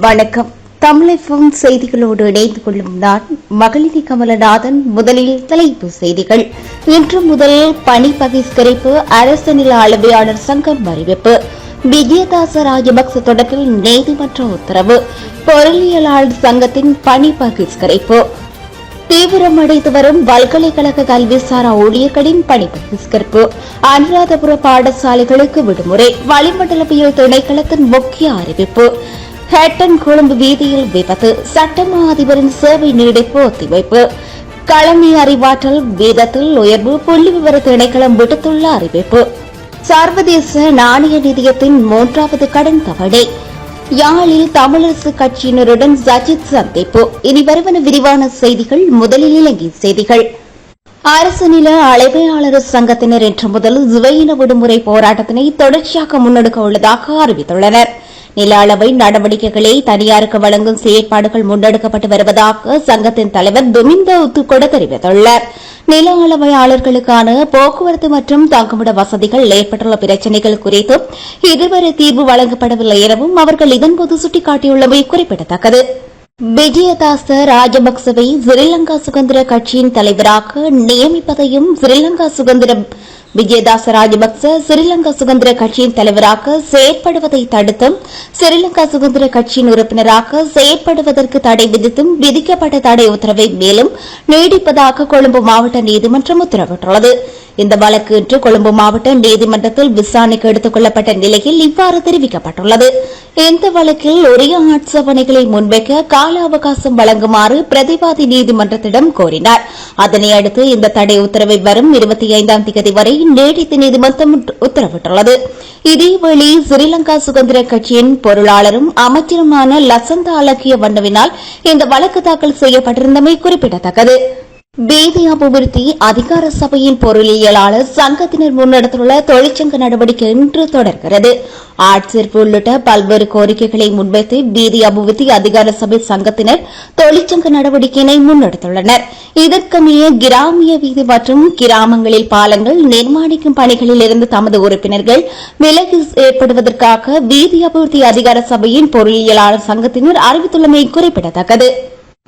வணக்கம். தமிழகம் செய்திகளோடு இணைந்து கொள்ளும் நான் மகளிரி கமலநாதன். முதலில் தலைப்பு செய்திகள். இன்று முதல் பணி பகிஷ்கரிப்பு அரசு நில அளவையாளர் சங்கம் அறிவிப்பு. விஜயதாச ராஜபக்ச தொடர்பில் நீதிமன்ற உத்தரவு. பொருளியலாளர் சங்கத்தின் பணி பகிஷ்கரிப்பு தீவிரமடைந்து வரும் பல்கலைக்கழக கல்விசாரா ஊழியர்களின் பணி பகிஷ்கரிப்பு அனுராதபுர பாடசாலைகளுக்கு விடுமுறை. வளிமண்டலவியல் திணைக்களத்தின் முக்கிய அறிவிப்பு. ஹேட்டன் கொழும்பு வீதியில் விபத்து. சட்டமா அதிபரின் சேவை நீடிப்பு ஒத்திவைப்பு. களமி அறிவாற்றல் வீதத்தில் உயர்வு புள்ளி விவர திணைக்களம் விடுத்துள்ள அறிவிப்பு. சர்வதேச நாணய நிதியத்தின் மூன்றாவது கடன் தவணை. யாழில் தமிழரசு கட்சியினருடன் சஜித் சந்திப்பு. இனி வருவன விரிவான செய்திகள் முதலில் இலங்கை செய்திகள். அரசு நில அளவையாளர் சங்கத்தினர் இன்று முதல் சுவையின விடுமுறை போராட்டத்தினை தொடர்ச்சியாக முன்னெடுக்க உள்ளதாக அறிவித்துள்ளனர். நில அளவை நடவடிக்கைகளை தனியாருக்கு வழங்கும் செயற்பாடுகள் முன்னெடுக்கப்பட்டு வருவதாக சங்கத்தின் தலைவர் துமிந்த உத்துக்கொட தெரிவித்துள்ளார். நில அளவையாளர்களுக்கான போக்குவரத்து மற்றும் தங்குமிட வசதிகள் ஏற்பட்டுள்ள பிரச்சினைகள் குறித்தும் இதுவரை தீர்வு வழங்கப்படவில்லை எனவும் அவர்கள் இதன்போது சுட்டிக்காட்டியுள்ளமை குறிப்பிடத்தக்கது. விஜயதாச ராஜபக்சவை ஸ்ரீலங்கா சுதந்திர கட்சியின் தலைவராக நியமிப்பதையும் ஸ்ரீலங்கா சுதந்திர விஜயதாச ராஜபக்ச சிறிலங்கா சுதந்திர கட்சியின் தலைவராக செயற்படுவதை தடுத்தும் சிறிலங்கா சுதந்திர கட்சியின் உறுப்பினராக செயற்படுவதற்கு தடை விதித்தும் விதிக்கப்பட்ட தடை உத்தரவை மேலும் நீடிப்பதாக கொழும்பு மாவட்ட நீதிமன்றம் உத்தரவிட்டுள்ளது. இந்த வழக்கு இன்று கொழும்பு மாவட்ட நீதிமன்றத்தில் விசாரணைக்கு எடுத்துக் கொள்ளப்பட்ட நிலையில் இவ்வாறு தெரிவிக்கப்பட்டுள்ளது. இந்த வழக்கில் உரிய ஆட்சேபனைகளை முன்வைக்க கால அவகாசம் வழங்குமாறு பிரதிவாதி நீதிமன்றத்திடம் கோரினார். அதனை அடுத்து இந்த தடை உத்தரவை வரும் இருபத்தி ஐந்தாம் தேதி வரை நீடித்து நீதிமன்றம் உத்தரவிட்டுள்ளது. இதேவேளை ஸ்ரீலங்கா சுதந்திர கட்சியின் பொருளாளரும் அமைச்சருமான லசந்த அலக்கிய வண்ணவினால் இந்த வழக்கு தாக்கல் செய்யப்பட்டிருந்தமை குறிப்பிடத்தக்கது. வீதி அபிவிருத்தி அதிகார சபையின் பொருளியலாளர் சங்கத்தினர் முன்னெடுத்துள்ள தொழிற்சங்க நடவடிக்கை இன்று தொடர்கிறது. ஆட்சேர்ப்பு உள்ளிட்ட பல்வேறு கோரிக்கைகளை முன்வைத்து வீதி அபிவிருத்தி அதிகார சபை சங்கத்தினர் தொழிற்சங்க நடவடிக்கையினை முன்னெடுத்துள்ளனர். இதற்கமைய கிராமிய வீதி மற்றும் கிராமங்களில் பாலங்கள் நிர்மாணிக்கும் பணிகளில் இருந்து தமது உறுப்பினர்கள் விலகி ஏற்படுவதற்காக வீதி அபிவிருத்தி அதிகார சபையின் பொருளியலாளர் சங்கத்தினர் அறிவித்துள்ளமை குறிப்பிடத்தக்கது.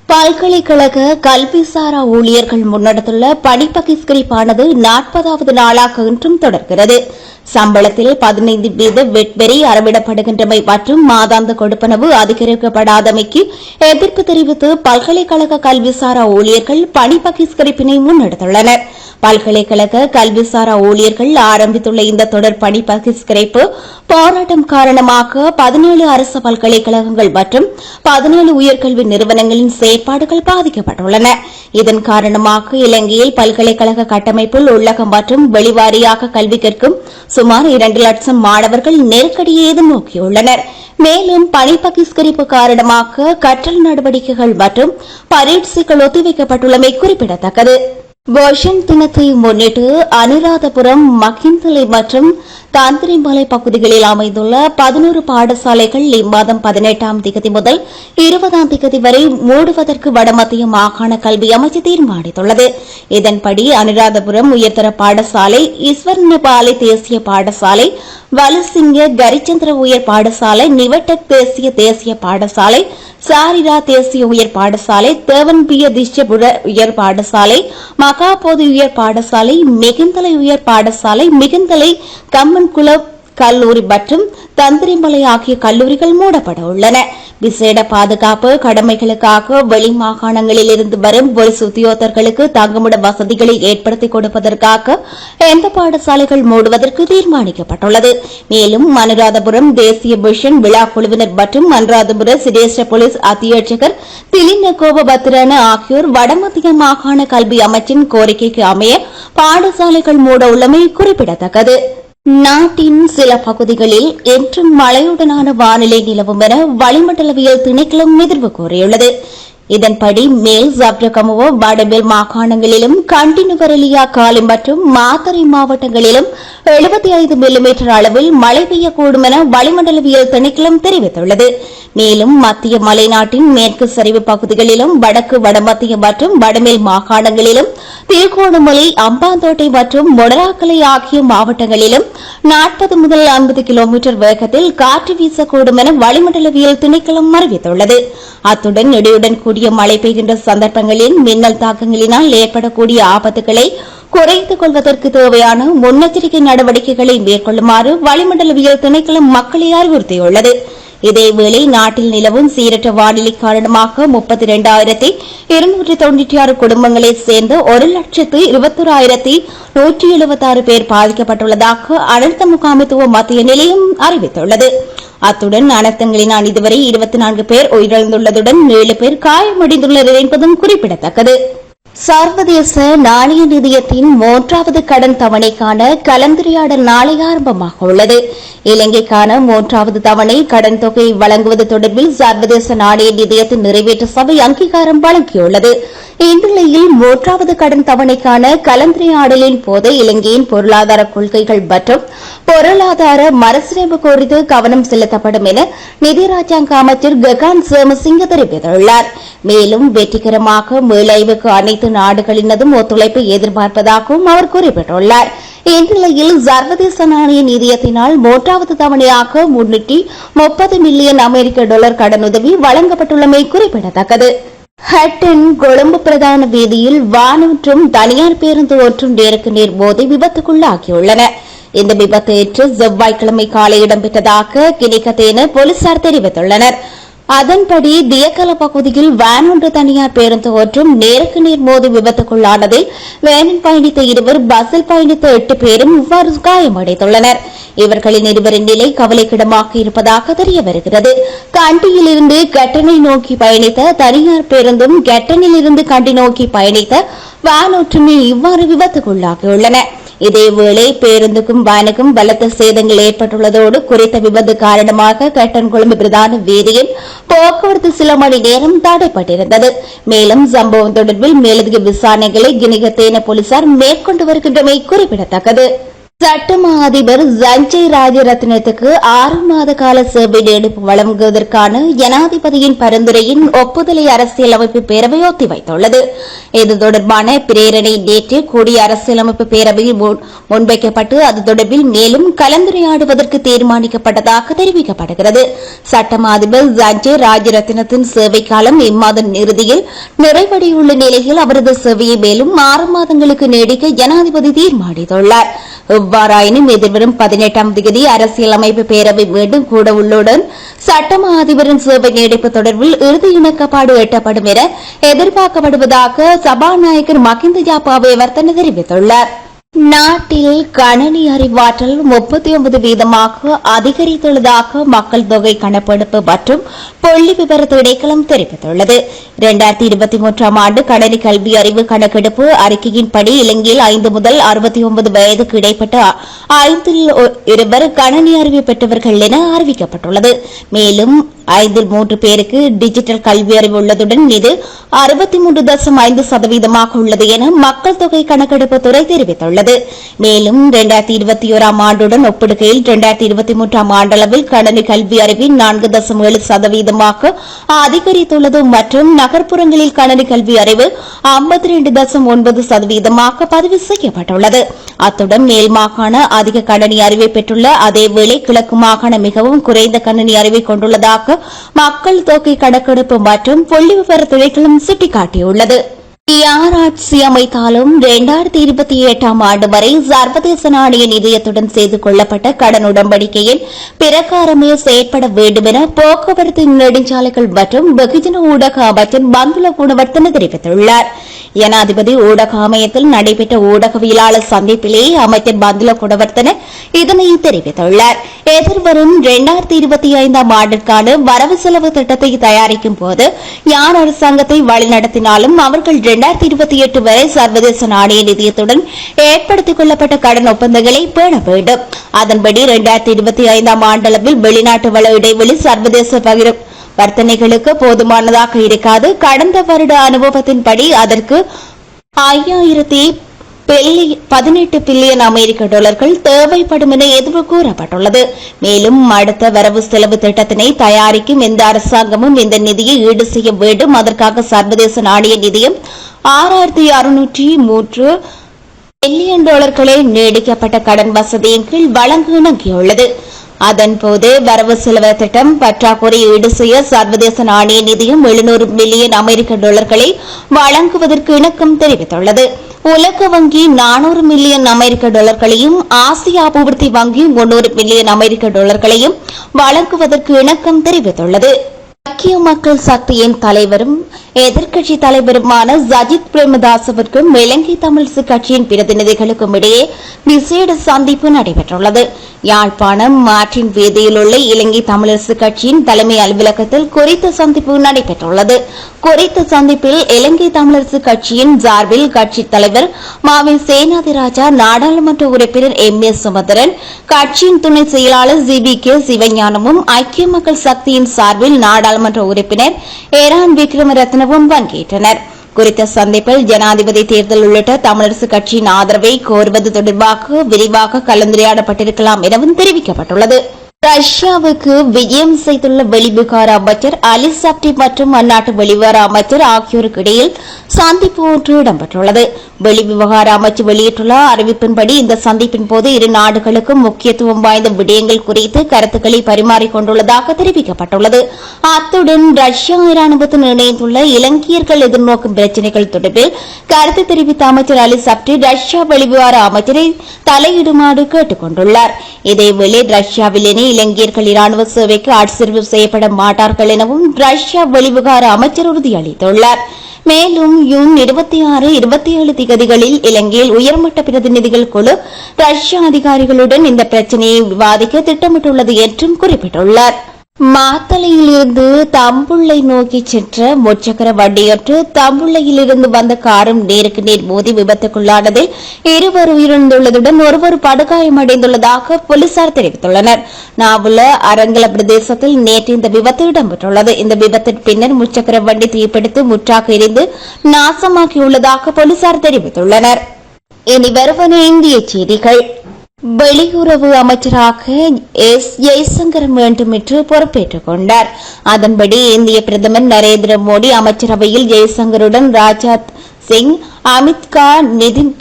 பல்கலைக்கழக கல்விசாரா ஊழியர்கள் முன்னெடுத்துள்ள படிப்பகிஸ்கரிப்பானது நாற்பதாவது நாளாக இன்றும் தொடர்கிறது. சம்பளத்தில் பதினைந்து வீத வெட்வெறி அறவிடப்படுகின்றமை மற்றும் மாதாந்த கொடுப்பனவு அதிகரிக்கப்படாதமைக்கு எதிர்ப்பு தெரிவித்து பல்கலைக்கழக கல்விசாரா ஊழியர்கள் பணி பகிஷ்கரிப்பினை முன்னெடுத்துள்ளனர். பல்கலைக்கழக கல்விசாரா ஊழியர்கள் ஆரம்பித்துள்ள இந்த தொடர் பணி பகிஷ்கரிப்பு போராட்டம் காரணமாக பதினேழு அரசு பல்கலைக்கழகங்கள் மற்றும் பதினேழு உயர்கல்வி நிறுவனங்களின் செயற்பாடுகள் பாதிக்கப்பட்டுள்ளன. இதன் காரணமாக இலங்கையில் பல்கலைக்கழக கட்டமைப்பில் உள்ளகம் மற்றும் வெளிவாரியாக கல்வி கற்கும் சுமார் இரண்டு லட்சம் மாணவர்கள் நெருக்கடியை எதிர்நோக்கியுள்ளனர் மேலும் பணி பகிஷ்கரிப்பு காரணமாக கற்றல் நடவடிக்கைகள் மற்றும் பரீட்சைகள் ஒத்திவைக்கப்பட்டுள்ளமை குறிப்பிடத்தக்கது. வருஷன் தினத்தை முன்னிட்டு அனுராதபுரம் மக்கிந்தலை மற்றும் தாந்திரிமலை பகுதிகளில் அமைந்துள்ள பதினோரு பாடசாலைகள் இம்மாதம் பதினெட்டாம் திகதி முதல் இருபதாம் திகதி வரை மூடுவதற்கு வடமத்திய மாகாண கல்வி அமைச்சு தீர்மானித்துள்ளது. இதன்படி அனுராதபுரம் உயர்தர பாடசாலை ஈஸ்வரனபாலை தேசிய பாடசாலை வலுசிங்க கரிச்சந்திர உயர் பாடசாலை நிவட்டக் தேசிய தேசிய பாடசாலை சாரிரா தேசிய உயர் பாடசாலை தேவன்பிய திஷ்யபுர உயர் பாடசாலை மகாபோதி உயர் பாடசாலை மிகுந்தலை உயர் பாடசாலை மிகுந்தலை கம்ம கம்மன்குளம் கல்லூரி மற்றும் தந்திரிமலை ஆகிய கல்லூரிகள் மூடப்பட உள்ளன. விசேட பாதுகாப்பு கடமைகளுக்காக வெளி மாகாணங்களில் இருந்து வரும் போலீஸ் உத்தியோகர்களுக்கு தங்குமிட வசதிகளை ஏற்படுத்திக் கொடுப்பதற்காக எந்த பாடசாலைகள் மூடுவதற்கு தீர்மானிக்கப்பட்டுள்ளது. மேலும் அனுராதபுரம் தேசிய மிஷன் விழா குழுவினர் மற்றும் அனுராதபுர சிரேஷ்ட போலீஸ் அத்தியட்சகர் திலிந்த கோபபத்ரன ஆகியோர் வடமத்திய மாகாண கல்வி அமைச்சின் கோரிக்கைக்கு அமைய பாடசாலைகள் மூட உள்ளமை குறிப்பிடத்தக்கது. நாட்டின் சில பகுதிகளில் என்றும் மழையுடனான வானிலை நிலவும் என வளிமண்டலவியல் திணைக்களம் எதிர்வு கூறியுள்ளது. இதன்படி மேல் சப்ரகமுவோ வடமேல் மாகாணங்களிலும் கண்டினுவரலியா காலி மற்றும் மாத்தறை மாவட்டங்களிலும் எழுபத்தி ஐந்து மில்லிமீட்டர் அளவில் மழை பெய்யக்கூடும் என வளிமண்டலவியல் திணைக்களம் தெரிவித்துள்ளது. மேலும் மத்திய மலைநாட்டின் மேற்கு சரிவு பகுதிகளிலும் வடக்கு வடமத்திய மற்றும் வடமேல் மாகாணங்களிலும் திருகோணமலை அம்பாந்தோட்டை மற்றும் மொடராக்கலை ஆகிய மாவட்டங்களிலும் நாற்பது முதல் ஐம்பது கிலோமீட்டர் வேகத்தில் காற்று வீசக்கூடும் என வளிமண்டலவியல் திணைக்களம் அறிவித்துள்ளது. அத்துடன் இடியுடன் கூடிய மழை பெய்கின்ற சந்தர்ப்பங்களில் மின்னல் தாக்கங்களினால் ஏற்படக்கூடிய ஆபத்துகளை குறைத்துக் கொள்வதற்கு தேவையான முன்னெச்சரிக்கை நடவடிக்கைகளை மேற்கொள்ளுமாறு வளிமண்டலவியல் திணைக்களம் மக்களை அறிவுறுத்தியுள்ளது. இதேவேளை நாட்டில் நிலவும் சீரற்ற வானிலை காரணமாக முப்பத்தி இரண்டாயிரத்தி இருநூற்றி தொன்னூற்றி ஆறு குடும்பங்களைச் சேர்ந்த ஒரு லட்சத்து இருபத்தோராயிரத்தி நூற்றி எழுபத்தாறு பேர் பாதிக்கப்பட்டுள்ளதாக அனர்த்த முகாமைத்துவ மத்திய நிலையம் அறிவித்துள்ளது. அத்துடன் அனர்த்தங்களினால் இதுவரை இருபத்தி நான்கு பேர் உயிரிழந்துள்ளதுடன் ஏழு பேர் காயமடைந்துள்ளனர் என்பதும் குறிப்பிடத்தக்கது. சர்வதேச நாணய நிதியத்தின் மூன்றாவது கடன் தவணைக்கான கலந்துரையாடல் நாளை ஆரம்பமாக உள்ளது. இலங்கைக்கான மூன்றாவது தவணை கடன் தொகை வழங்குவது தொடர்பில் சர்வதேச நாணய நிதியத்தின் நிறைவேற்று சபை அங்கீகாரம் வழங்கியுள்ளது. இந்நிலையில் மூன்றாவது கடன் தவணைக்கான கலந்துரையாடலின் போது இலங்கையின் பொருளாதார கொள்கைகள் மற்றும் பொருளாதார மறுசீரமைப்பு குறித்து கவனம் செலுத்தப்படும் என நிதி ராஜாங்க அமைச்சர் ககான் சேமசிங்க தெரிவித்துள்ளார். மேலும் வெற்றிகரமாக மீளாய்வுக்கு அனைத்து நாடுகளினதும் ஒத்துழைப்பை எதிர்பார்ப்பதாகவும் அவர் குறிப்பிட்டுள்ளார். இந்நிலையில் சர்வதேச நாணய நிதியத்தினால் மூன்றாவது தவணையாக முன்னூற்றி முப்பது மில்லியன் அமெரிக்க டாலர் கடனுதவி வழங்கப்பட்டுள்ளமை குறிப்பிடத்தக்கது. ஹட்டன் கொழும்பு பிரதான வீதியில் வானொன்றும் தனியார் பேருந்து ஒன்றும் நேருக்கு நேர் மோதி விபத்துக்குள்ளாகியுள்ளன. இந்த விபத்து ஏற்று செவ்வாய்க்கிழமை காலை இடம்பெற்றதாக கிணிக்கத்தேன போலீசார் தெரிவித்துள்ளனர். அதன்படி தியக்கல பகுதியில் வேன் ஒன்று தனியார் பேருந்து ஒன்றும் நேருக்கு நேர் மோதி விபத்துக்குள்ளானதில் வேனில் பயணித்த இருவர் பஸ்ஸில் பயணித்த எட்டு பேரும் இவ்வாறு காயமடைந்துள்ளனர். இவர்களின் இருவரின் நிலை கவலைக்கிடமாக இருப்பதாக தெரிய வருகிறது கண்டியிலிருந்து கட்டணை நோக்கி பயணித்த தனியார் பேருந்தும் கட்டனிலிருந்து கண்டி நோக்கி பயணித்த வேன் ஒற்றுமை இவ்வாறு விபத்துக்குள்ளாகியுள்ளன. இதேவேளை பேருந்துக்கும் வேனுக்கும் பலத்த சேதங்கள் ஏற்பட்டுள்ளதோடு குறித்த விபத்து காரணமாக கட்டன் பிரதான வீதியில் போக்குவரத்து சில மணி நேரம் தடைப்பட்டிருந்தது. மேலும் சம்பவம் தொடர்பில் மேலதிக விசாரணைகளை கிணிகத்தேன போலீசார் மேற்கொண்டு வருகின்றமை குறிப்பிடத்தக்கது. சட்டமா அதிபர் சஞ்சய் ராஜரத்னத்துக்கு ஆறு மாத கால சேவை நீடிப்பு வழங்குவதற்கான ஜனாதிபதியின் பரிந்துரையின் ஒப்புதலை அரசியலமைப்பு பேரவை ஒத்திவைத்துள்ளது இது தொடர்பான பிரேரணை நேற்று கூடிய அரசியலமைப்பு பேரவையில் முன்வைக்கப்பட்டு அது தொடர்பில் மேலும் கலந்துரையாடுவதற்கு தீர்மானிக்கப்பட்டதாக தெரிவிக்கப்படுகிறது. சட்டமா அதிபர் சஞ்சய் ராஜரத்னத்தின் சேவை காலம் இம்மாதம் இறுதியில் நிறைவடையுள்ள நிலையில் அவரது சேவையை மேலும் ஆறு மாதங்களுக்கு நீடிக்க ஜனாதிபதி தீர்மானித்துள்ளார். எவ்வாறாயினும் எதிர்வரும் பதினெட்டாம் தேதி அரசியலமைப்பு பேரவை மீண்டும் கூட உள்ளுடன் சட்டமா அதிபரின் சேவை நீடிப்பு தொடர்பில் இறுதி இணக்கப்பாடு எட்டப்படும் என எதிர்பார்க்கப்படுவதாக சபாநாயகர் மகிந்த ஜாபாவே வர்த்தன தெரிவித்துள்ளார். நாட்டில் கணனி அறிவாற்றல் முப்பத்தி ஒன்பது வீதமாக அதிகரித்துள்ளதாக மக்கள் தொகை கணக்கெடுப்பு மற்றும் புள்ளி விவர திணைக்களம் தெரிவித்துள்ளது. இரண்டாயிரத்தி இருபத்தி மூன்றாம் ஆண்டு கணனி கல்வி அறிவு கணக்கெடுப்பு அறிக்கையின்படி இலங்கையில் ஐந்து முதல் அறுபத்தி ஒன்பது வயதுக்கு இடைப்பட்ட ஐந்தில் இருவர் கணனி அறிவு பெற்றவர்கள் என அறிவிக்கப்பட்டுள்ளது. மேலும் ஐந்தில் மூன்று பேருக்கு டிஜிட்டல் கல்வி அறிவு உள்ளதுடன் இது அறுபத்தி மூன்று தசம் ஐந்து சதவீதமாக உள்ளது என மக்கள் தொகை கணக்கெடுப்பு துறை தெரிவித்துள்ளது. மேலும் இரண்டாயிரத்தி இருபத்தி ஓராம் ஆண்டுடன் ஒப்பிடுகையில் இரண்டாயிரத்தி இருபத்தி மூன்றாம் ஆண்டளவில் கணனி கல்வி அறிவின் நான்கு தசம் ஏழு சதவீதமாக அதிகரித்துள்ளது மற்றும் நகர்ப்புறங்களில் கணனி கல்வி அறிவு ஐம்பத்தி ரெண்டு தசம் ஒன்பது சதவீதமாக பதிவு செய்யப்பட்டுள்ளது. அத்துடன் மேல் மாகாண அதிக கணனி அறிவை பெற்றுள்ள அதேவேளை கிழக்கு மாகாண மிகவும் குறைந்த கணனி அறிவை கொண்டுள்ளதாக மக்கள் தொகை கணக்கெடுப்பு மற்றும் புள்ளி விவர துறைகளும் சுட்டிக்காட்டியுள்ளது. யார் ஆட்சி அமைத்தாலும் இரண்டாயிரத்தி இருபத்தி எட்டாம் ஆண்டு வரை சர்வதேச நாணய நிதியத்துடன் செய்து கொள்ளப்பட்ட கடன் உடன்படிக்கையின் பிரகாரமே செயற்பட வேண்டும் என போக்குவரத்து நெடுஞ்சாலைகள் மற்றும் வெகுஜன ஊடக அமைச்சர் பந்துல குணவர்த்தன தெரிவித்துள்ளார். ஜனாதிபதி ஊடக அமையத்தில் நடைபெற்ற ஊடகவியலாளர் சந்திப்பிலேயே அமைச்சர் பந்துல குணவர்த்தன இதனை தெரிவித்துள்ளார். எதிர்வரும் இரண்டாயிரத்தி இருபத்தி ஐந்தாம் ஆண்டிற்கான வரவு செலவு திட்டத்தை தயாரிக்கும் போது யார் அரசாங்கத்தை வழிநடத்தினாலும் அவர்கள் இரண்டாயிரத்தி இருபத்தி எட்டு வரை சர்வதேச நாணய நிதியத்துடன் ஏற்படுத்திக் கொள்ளப்பட்ட கடன் ஒப்பந்தங்களை பேண வேண்டும். அதன்படி இரண்டாயிரத்தி இருபத்தி ஐந்தாம் ஆண்டளவில் வெளிநாட்டு வள இடைவெளி சர்வதேச பகிர வர்த்தனைகளுக்கு போதுமானதாக இருக்காது. கடந்த வருட அனுபவத்தின்படி அதற்கு ஐயாயிரத்தி பதினெட்டு பில்லியன் அமெரிக்க டாலர்கள் தேவைப்படும் என எதிர்வு கூறப்பட்டுள்ளது. மேலும் அடுத்த வரவு செலவு திட்டத்தினை தயாரிக்கும் எந்த அரசாங்கமும் இந்த நிதியை ஈடு செய்ய வேண்டும். அதற்காக சர்வதேச நாணய நிதியம் ஆறாயிரத்தி அறுநூற்றி மூன்று பில்லியன் டாலர்களை நீடிக்கப்பட்ட கடன் வசதியின் கீழ் வழங்க இணங்கியுள்ளது. அதன்போது வரவு செலவு திட்டம் பற்றாக்குறை ஈடு செய்ய சர்வதேச நாணய நிதியம் எழுநூறு மில்லியன் அமெரிக்க டாலர்களை வழங்குவதற்கு இணக்கம் தெரிவித்துள்ளது. உலக வங்கி நானூறு மில்லியன் அமெரிக்க டாலர்களையும் ஆசிய அபிவிருத்தி வங்கி முன்னூறு மில்லியன் அமெரிக்க டாலர்களையும் வழங்குவதற்கு இணக்கம் தெரிவித்துள்ளது. ஐக்கிய மக்கள் சக்தியின் தலைவரும் எதிர்க்கட்சி தலைவருமான சஜித் பிரேமதாசவிற்கும் இலங்கை தமிழிசு கட்சியின் பிரதிநிதிகளுக்கும் இடையே விசேட சந்திப்பு நடைபெற்றுள்ளது. யாழ்ப்பாணம் மாற்றின் வீதியிலுள்ள இலங்கை தமிழரசு கட்சியின் தலைமை அலுவலகத்தில் குறித்த சந்திப்பு நடைபெற்றுள்ளது. குறித்த சந்திப்பில் இலங்கை தமிழரசு கட்சியின் சார்பில் கட்சித் தலைவர் மாவி சேனாதிராஜா நாடாளுமன்ற உறுப்பினர் எம். எஸ். சுமந்திரன் கட்சியின் துணை செயலாளர் ஜி பி கே. சிவஞானமும் ஐக்கிய மக்கள் சக்தியின் சார்பில் நாடாளுமன்ற உறுப்பினர் ஏரான் விக்ரமரத்னவும் பங்கேற்றனர். குறித்த சந்திப்பில் ஜனாதிபதி தேர்தல் உள்ளிட்ட தமிழரசு கட்சியின் ஆதரவை கோருவது தொடர்பாக விரிவாக கலந்துரையாடப்பட்டிருக்கலாம் எனவும் தெரிவிக்கப்பட்டுள்ளது. ரஷ்யாவுக்கு விஜயம் செய்துள்ள வெளிவிகார அமைச்சர் அலி சப்டி மற்றும் அந்நாட்டு வெளிவார அமைச்சர் ஆகியோருக்கு இடையில் சந்திப்பு ஒன்று இடம்பெற்றுள்ளது. வெளிவிவகார அமைச்சர் வெளியிட்டுள்ள அறிவிப்பின்படி இந்த சந்திப்பின் போது இரு நாடுகளுக்கும் முக்கியத்துவம் வாய்ந்த விடயங்கள் குறித்து கருத்துக்களை பரிமாறிக்கொண்டுள்ளதாக தெரிவிக்கப்பட்டுள்ளது. அத்துடன் ரஷ்யா ராணுவத்தில் இணைந்துள்ள இலங்கையர்கள் எதிர்நோக்கும் பிரச்சினைகள் தொடர்பில் கருத்து தெரிவித்த அமைச்சர் அலி சப்டி ரஷ்யா வெளிவிவகார அமைச்சரை தலையிடுமாறு கேட்டுக் கொண்டுள்ளார். இதேவேளை ரஷ்யாவிலேயே இலங்கையர்கள் இராணுவ சேவைக்கு ஆட்சேர்வு செய்யப்பட மாட்டார்கள் எனவும் ரஷ்யா வெளிவிகார அமைச்சர் உறுதியளித்துள்ளார். மேலும் ஜூன் இருபத்தி ஆறு இருபத்தி ஏழு திகதிகளில் இலங்கையில் உயர்மட்ட பிரதிநிதிகள் குழு ரஷ்ய அதிகாரிகளுடன் இந்த பிரச்சினையை விவாதிக்க திட்டமிட்டுள்ளது என்றும் குறிப்பிட்டுள்ளார். மாத்தளையிலிருந்து தம்புள்ளை நோக்கி சென்ற முச்சக்கர வண்டியொன்று தம்புள்ளையிலிருந்து வந்த காரும் நேருக்கு நேர் மோதி விபத்துக்குள்ளானதில் இருவர் உயிரிழந்துள்ளதுடன் ஒருவர் படுகாயமடைந்துள்ளதாக போலீசார் தெரிவித்துள்ளனர். நாவுல அரங்கல பிரதேசத்தில் நேற்று இந்த விபத்து இடம்பெற்றுள்ளது. இந்த விபத்தின் பின்னர் முச்சக்கர வண்டி தீப்பிடித்து முற்றாக எரிந்து நாசமாக்கியுள்ளதாக போலீசார் தெரிவித்துள்ளனர். இனி வருவன இந்திய செய்திகள். வெளியுறவு அமைச்சராக எஸ் ஜெய்சங்கர் வேண்டும் என்று பொறுப்பேற்றுக் கொண்டார். அதன்படி இந்திய பிரதமர் நரேந்திர மோடி அமைச்சரவையில் ஜெய்சங்கருடன் ராஜ்நாத் சிங் அமித்கா நிதின்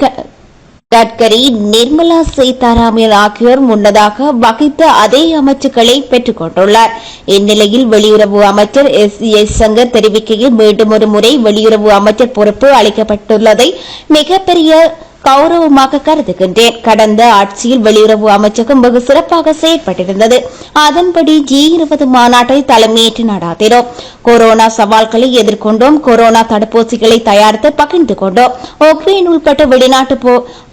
கட்கரி நிர்மலா சீதாராமன் ஆகியோர் முன்னதாக வகித்த அதே அமைச்சுக்களை பெற்றுக் கொண்டுள்ளார். இந்நிலையில் வெளியுறவு அமைச்சர் எஸ் ஜெய்சங்கர் தெரிவிக்கையில் மீண்டும் ஒரு முறை வெளியுறவு அமைச்சர் பொறுப்பு அளிக்கப்பட்டுள்ளதை மிகப்பெரிய கௌரவமாக கருதுகின்றேன். கடந்த ஆட்சியில் வெளியுறவு அமைச்சகம் வெகு சிறப்பாக செயற்பட்டிருந்தது அதன்படி ஜி இருபது மாநாட்டை தலைமையேற்று நடாத்தினோம். கொரோனா சவால்களை எதிர்கொண்டோம். கொரோனா தடுப்பூசிகளை தயாரித்து பகிர்ந்து கொண்டோம். உக்ரைன் உள்பட்ட வெளிநாட்டு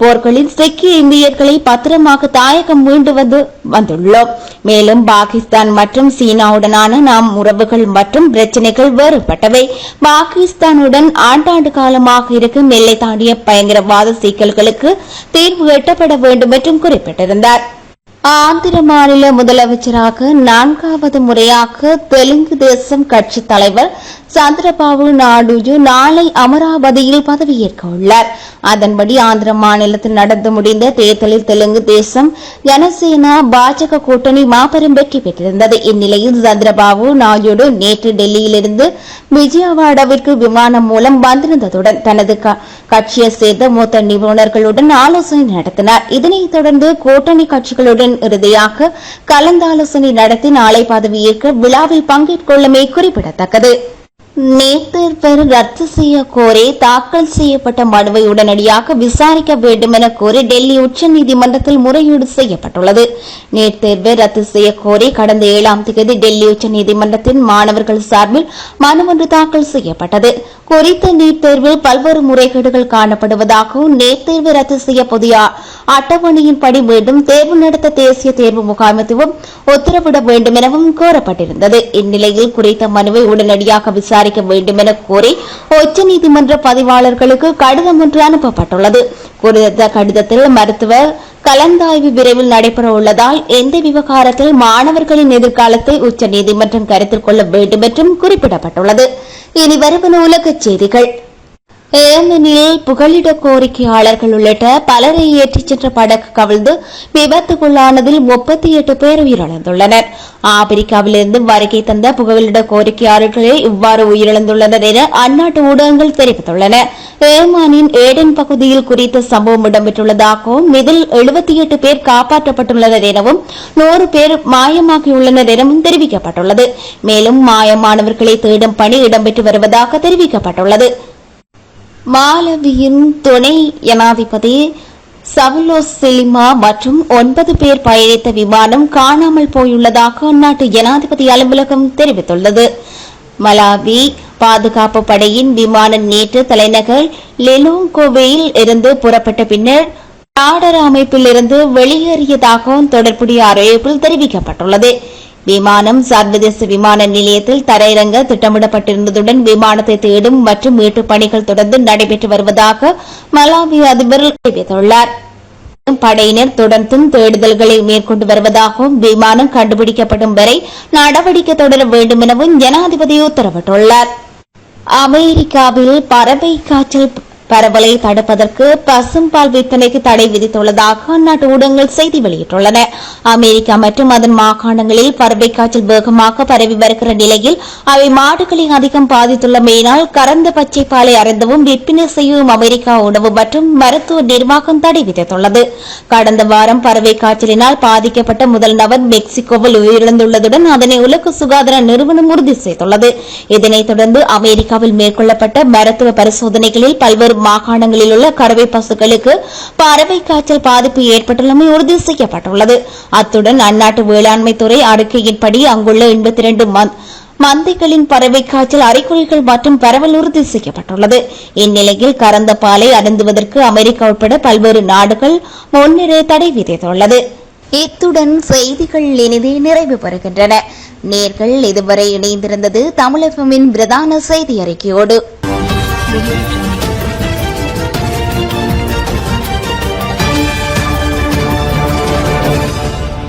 போர்களில் சிக்கிய இந்தியர்களை பத்திரமாக தாயகம் மீண்டு வந்து வந்துள்ளோம். மேலும் பாகிஸ்தான் மற்றும் சீனாவுடனான நாம் உறவுகள் மற்றும் பிரச்சினைகள் வேறுபட்டவை. பாகிஸ்தானுடன் ஆண்டாண்டு காலமாக இருக்கும் எல்லை தாண்டிய பயங்கரவாத சிக்கல்களுக்கு தீர்வு எட்டப்பட வேண்டும் என்றும் குறிப்பிட்டிருந்தார். ஆந்திர மாநில முதலமைச்சராக நான்காவது முறையாக தெலுங்கு தேசம் கட்சி தலைவர் சந்திரபாபு நாயுடு நாளை அமராவதியில் பதவியேற்க உள்ளார். அதன்படி ஆந்திர மாநிலத்தில் நடந்து முடிந்த தேர்தலில் தெலுங்கு தேசம் ஜனசேனா பாஜக கூட்டணி மாபெரும் வெற்றி பெற்றிருந்தது. இந்நிலையில் சந்திரபாபு நாயுடு நேற்று டெல்லியிலிருந்து விஜயவாடாவிற்கு விமானம் மூலம் வந்திருந்ததுடன் தனது கட்சியை சேர்ந்த மூத்த நிபுணர்களுடன் ஆலோசனை நடத்தினார். இதனைத் தொடர்ந்து கூட்டணி கட்சிகளுடன் இறுதியாக கலந்தாலோசனை நடத்தி நாளை பதவியேற்க விழாவில் பங்கேற்கொள்ளமே குறிப்பிடத்தக்கது. நேர்த்தேர்வு ரத்து செய்ய கோரி தாக்கல் செய்யப்பட்ட மனுவை உடனடியாக விசாரிக்க வேண்டும் என கோரி டெல்லி உச்சநீதிமன்றத்தில் முறையீடு செய்யப்பட்டுள்ளது. நேர்த்தேர்வை ரத்து செய்ய கோரி கடந்த ஏழாம் தேதி டெல்லி உச்சநீதிமன்றத்தின் மாணவர்கள் சார்பில் மனு ஒன்று தாக்கல் செய்யப்பட்டது. குறித்த நீட் தேர்வில் பல்வேறு முறைகேடுகள் காணப்படுவதாகவும் நேர்த்தேர்வை ரத்து செய்ய புதிய அட்டவணையின்படி மீண்டும் தேர்வு நடத்த தேசிய தேர்வு முகாமைத்துவம் உத்தரவிட வேண்டும் எனவும் கோரப்பட்டிருந்தது. இந்நிலையில் குறித்த மனுவை உடனடியாக விசாரி விசாரிக்க வேண்டும் என கோரி உச்சநீதிமன்ற பதிவாளர்களுக்கு கடிதம் ஒன்று அனுப்பப்பட்டுள்ளது. குறித்த கடிதத்தில் மருத்துவ கலந்தாய்வு விரைவில் நடைபெற உள்ளதால் எந்த விவகாரத்தில் மாணவர்களின் எதிர்காலத்தை உச்சநீதிமன்றம் கருத்தில் கொள்ள வேண்டும் என்றும் குறிப்பிடப்பட்டுள்ளது. இனி வருவன உலகச் செய்திகள். ஏமனில் புகலிட கோரிக்கையாளர்கள் உள்ளிட்ட பலரை ஏற்றிச் சென்ற படகு கவிழ்ந்து விபத்துக்குள்ளானதில் முப்பத்தி எட்டு பேர் உயிரிழந்துள்ளனர். ஆப்பிரிக்காவிலிருந்து வருகை தந்த புகலிட கோரிக்கையாளர்களே இவ்வாறு உயிரிழந்துள்ளனர் என அந்நாட்டு ஊடகங்கள் தெரிவித்துள்ளன. ஏமானின் ஏடன் பகுதியில் குறித்த சம்பவம் இடம்பெற்றுள்ளதாகவும் இதில் எழுபத்தி எட்டு பேர் காப்பாற்றப்பட்டுள்ளனர் எனவும் நூறு பேர் மாயமாகியுள்ளனர் எனவும் தெரிவிக்கப்பட்டுள்ளது. மேலும் மாயமானவர்களை தேடும் பணி இடம்பெற்று வருவதாக தெரிவிக்கப்பட்டுள்ளது. மாலவியின் துணை ஜனாதிபதி சவுலோஸ் சிலிமா மற்றும் ஒன்பது பேர் பயணித்த விமானம் காணாமல் போயுள்ளதாக அந்நாட்டு ஜனாதிபதி அலுவலகம் தெரிவித்துள்ளது. மலாவி பாதுகாப்பு படையின் விமானம் நேற்று தலைநகர் லெலோங்கோவேயில் இருந்து புறப்பட்ட பின்னர் நாடர் அமைப்பில் இருந்து வெளியேறியதாகவும் தொடர்புடைய அறிவிப்பில் தெரிவிக்கப்பட்டுள்ளது. விமானம் சர்வதேச விமான நிலையத்தில் தரையிறங்க திட்டமிடப்பட்டிருந்ததுடன் விமானத்தை தேடும் மற்றும் மீட்புப் பணிகள் தொடர்ந்து நடைபெற்று வருவதாக மலாவி அதிபர் தெரிவித்துள்ளார். படையினர் தொடர்ந்தும் தேடுதல்களை மேற்கொண்டு வருவதாகவும் விமானம் கண்டுபிடிக்கப்படும் வரை நடவடிக்கை தொடர வேண்டும் எனவும் ஜனாதிபதி உத்தரவிட்டுள்ளார். அமெரிக்காவில் பறவை காய்ச்சல் பரவலை தடுப்பதற்கு பசும்பால் விற்பனைக்கு தடை விதித்துள்ளதாக அந்நாட்டு ஊடகங்கள் செய்தி வெளியிட்டுள்ளன. அமெரிக்கா மற்றும் அதன் மாகாணங்களில் பறவை காய்ச்சல் வேகமாக பரவி வருகிற நிலையில் அவை மாடுகளை அதிகம் பாதித்துள்ளமையினால் கறந்த பச்சை பாலை அறந்தவும் விற்பனை செய்யவும் அமெரிக்கா உணவு மற்றும் மருத்துவ நிர்வாகம் தடை விதித்துள்ளது. கடந்த வாரம் பறவை காய்ச்சலினால் பாதிக்கப்பட்ட முதல் நபர் மெக்சிகோவில் உயிரிழந்துள்ளதுடன் அதனை உலக சுகாதார நிறுவனம் உறுதி செய்துள்ளது. இதனைத் தொடர்ந்து அமெரிக்காவில் மேற்கொள்ளப்பட்ட மருத்துவ பரிசோதனைகளில் பல்வேறு மாகாணங்களில் உள்ள கறவை பசுக்களுக்கு பறவை காய்ச்சல் பாதிப்பு ஏற்பட்டுள்ளமை உறுதி செய்யப்பட்டுள்ளது. அத்துடன் அந்நாட்டு வேளாண்மை துறை அறிக்கையின்படி அங்குள்ள எண்பத்தி இரண்டு மந்தைகளின் பறவை காய்ச்சல் அறிகுறிகள் மற்றும் பரவல் உறுதி செய்யப்பட்டுள்ளது. இந்நிலையில் கறந்த பாலை அருந்துவதற்கு அமெரிக்கா உட்பட பல்வேறு நாடுகள் முன்னிறை தடை விதித்துள்ளது. இத்துடன் செய்திகள் இனிதே நிறைவு பெறுகின்றன. நேர்கள் இதுவரை இணைந்திருந்தது தமிழகமின் பிரதான செய்தி அறிக்கையோடு.